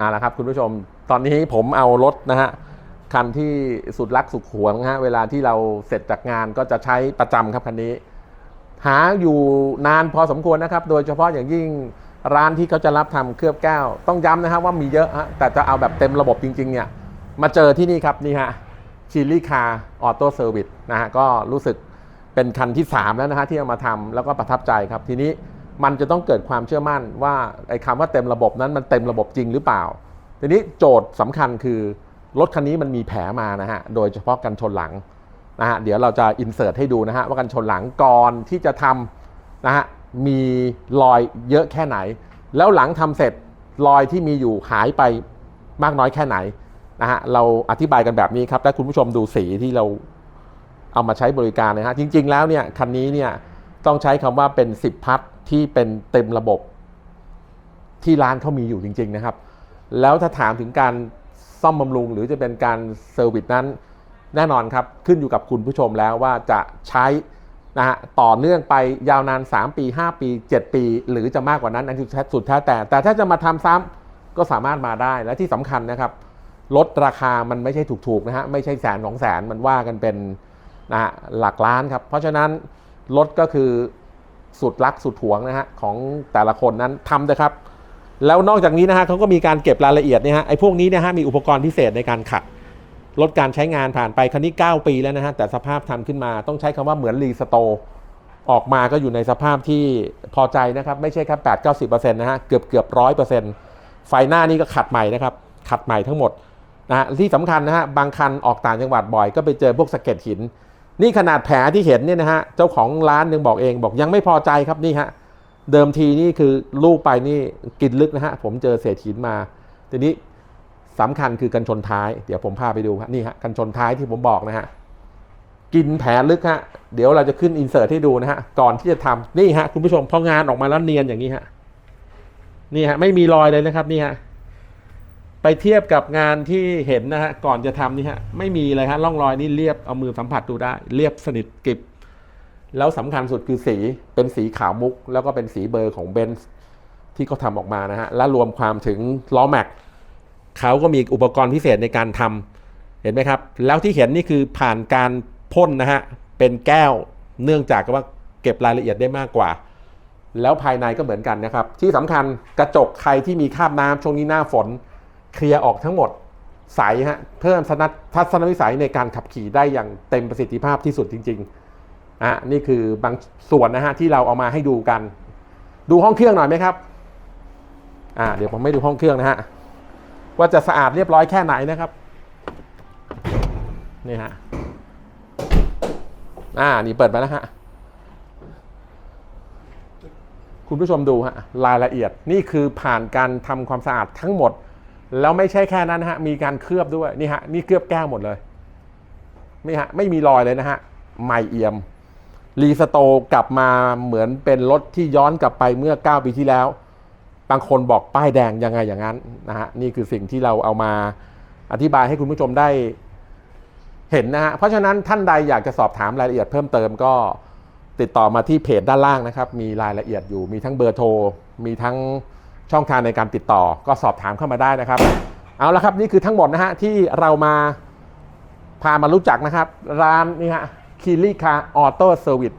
อ่าละครับคุณผู้ชม ตอนนี้ผมเอารถนะฮะคันที่สุดรักสุดหวงฮะเวลาที่เราเสร็จจากงานก็จะใช้ประจำครับคันนี้ หาอยู่นานพอสมควรนะครับ โดยเฉพาะอย่างยิ่งร้านที่เขาจะรับทำเคลือบแก้ว ต้องย้ำนะครับว่ามีเยอะฮะแต่จะเอาแบบเต็มระบบจริง ๆ เนี่ย มาเจอที่นี่ครับนี่ฮะชิลลี่คาร์ออโต้เซอร์วิสนะฮะก็รู้สึกเป็นคันที่ 3 แล้วนะฮะที่เอามาทำแล้วก็ประทับใจครับทีนี้ มันจะต้องเกิดความเชื่อมั่นว่าไอ้คำว่าเต็มระบบนั้นมันเต็มระบบจริงหรือเปล่า ทีนี้โจทย์สำคัญคือรถคันนี้มันมีแผลมานะฮะ โดยเฉพาะกันชนหลังนะฮะ เดี๋ยวเราจะอินเสิร์ตให้ดูนะฮะ ว่ากันชนหลังก่อนที่จะทำนะฮะ มีรอยเยอะแค่ไหน แล้วหลังทำเสร็จรอยที่มีอยู่หายไปมากน้อยแค่ไหนนะฮะ เราอธิบายกันแบบนี้ครับและคุณผู้ชมดูสีที่เราเอามาใช้บริการนะฮะ จริง ๆ แล้วเนี่ยคันนี้เนี่ยต้องใช้คำว่าเป็น 10 พัท ที่เป็นเต็มระบบที่ร้านเขามีอยู่จริง ๆนะครับ แล้วถ้าถามถึงการซ่อมบำรุง หรือจะเป็นการเซอร์วิสนั้นแน่นอนครับ ขึ้นอยู่กับคุณผู้ชมแล้วว่าจะใช้นะฮะต่อเนื่องไปยาวนาน 3 ปี 5 ปี 7 ปี หรือจะมากกว่านั้นอันนี้สุดแท้แต่ แต่ถ้าจะมาทำซ้ำก็สามารถมาได้และที่สำคัญนะครับลดราคามันไม่ใช่ถูกๆนะฮะไม่ใช่แสนสองแสนมันว่ากันเป็นนะหลักล้านครับ เพราะฉะนั้นรถก็คือ สุดรักสุดหวงนะฮะของแต่ละคนนั้นทำเลยครับ แล้วนอกจากนี้นะฮะเขาก็มีการเก็บรายละเอียดเนี่ยฮะไอ้พวกนี้เนะฮะมีอุปกรณ์พิเศษในการขัดลดการใช้งานผ่านไปคันนี้ 9 ปีแล้วนะฮะแต่สภาพทำขึ้นมาต้องใช้คำว่าเหมือนรีสโตออกมาก็อยู่ในสภาพที่พอใจนะครับ ไม่ใช่แค่8 9 0นต์นะฮะเกือบเกือบร้อยเปอร์เซ็นต์ไฟหน้านี่ก็ขัดใหม่นะครับ ขัดใหม่ทั้งหมดนะฮะที่สำคัญนะฮะบางคันออกต่างจังหวัดบ่อยก็ไปเจอพวกสะเก็ดหิน นี่ขนาดแผลที่เห็นเนี่ยนะฮะเจ้าของร้านยังบอกเองบอกยังไม่พอใจครับนี่ฮะเดิมทีนี่คือลูกไปนี่กินลึกนะฮะผมเจอเศษหินมา ทีนี้สำคัญคือกันชนท้าย เดี๋ยวผมพาไปดูครับนี่ฮะกันชนท้ายที่ผมบอกนะฮะกินแผลลึกฮะเดี๋ยวเราจะขึ้นอินเสิร์ตให้ดูนะฮะก่อนที่จะทำนี่ฮะคุณผู้ชมพองานออกมาแล้วเนียนอย่างนี้ฮะนี่ฮะไม่มีรอยเลยนะครับนี่ฮะ เทียบกับงานที่เห็นนะฮะก่อนจะทำนี่ฮะไม่มีเลยฮะร่องรอยนี่เรียบเอามือสัมผัสดูได้ เรียบสนิทกริบ แล้วสำคัญสุดคือสีเป็นสีขาวมุก แล้วก็เป็นสีเบอร์ของเบนซ์ที่เขาทำออกมานะฮะและรวมความถึงล้อแม็กเขาก็มีอุปกรณ์พิเศษในการทำเห็นไหมครับ แล้วที่เห็นนี่คือผ่านการพ่นนะฮะเป็นแก้วเนื่องจากว่าเก็บรายละเอียดได้มากกว่าแล้วภายในก็เหมือนกันนะครับ ที่สำคัญกระจกใครที่มีคราบน้ำช่วงนี้หน้าฝน เคลียร์ออกทั้งหมดใสฮะเพิ่มทัศนวิสัยในการขับขี่ได้อย่างเต็มประสิทธิภาพที่สุดจริงๆอะนี่คือบางส่วนนะฮะที่เราเอามาให้ดูกัน ดูห้องเครื่องหน่อยไหมครับอ่าเดี๋ยวผมไม่ดูห้องเครื่องนะฮะว่าจะสะอาดเรียบร้อยแค่ไหนนะครับนี่ฮะอ่านี่เปิดไปแล้วฮะคุณผู้ชมดูฮะรายละเอียดนี่คือผ่านการทำความสะอาดทั้งหมด แล้วไม่ใช่แค่นั้นนะฮะมีการเคลือบด้วยนี่ฮะนี่เคลือบแก้วหมดเลยนี่ฮะไม่มีรอยเลยนะฮะใหม่เอี่ยม รีสโตกลับมาเหมือนเป็นรถที่ย้อนกลับไปเมื่อ 9 ปีที่แล้ว บางคนบอกป้ายแดงยังไงอย่างนั้นนะฮะนี่คือสิ่งที่เราเอามาอธิบายให้คุณผู้ชมได้เห็นนะฮะเพราะฉะนั้นท่านใดอยากจะสอบถามรายละเอียดเพิ่มเติมก็ติดต่อมาที่เพจด้านล่างนะครับ มีรายละเอียดอยู่มีทั้งเบอร์โทร มีทั้ง ช่องทางในการติดต่อก็สอบถามเข้ามาได้นะครับ เอาละครับนี่คือทั้งหมดนะฮะที่เรามาพามารู้จักนะครับ ร้านนี่ฮะคีรีคาออโต้เซอร์วิส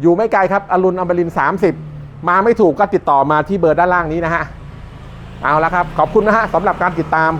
อยู่ไม่ไกลครับอรุณอมรินทร์30 มาไม่ถูกก็ติดต่อมาที่เบอร์ด้านล่างนี้นะฮะเอาละครับ ขอบคุณนะฮะสำหรับการติดตาม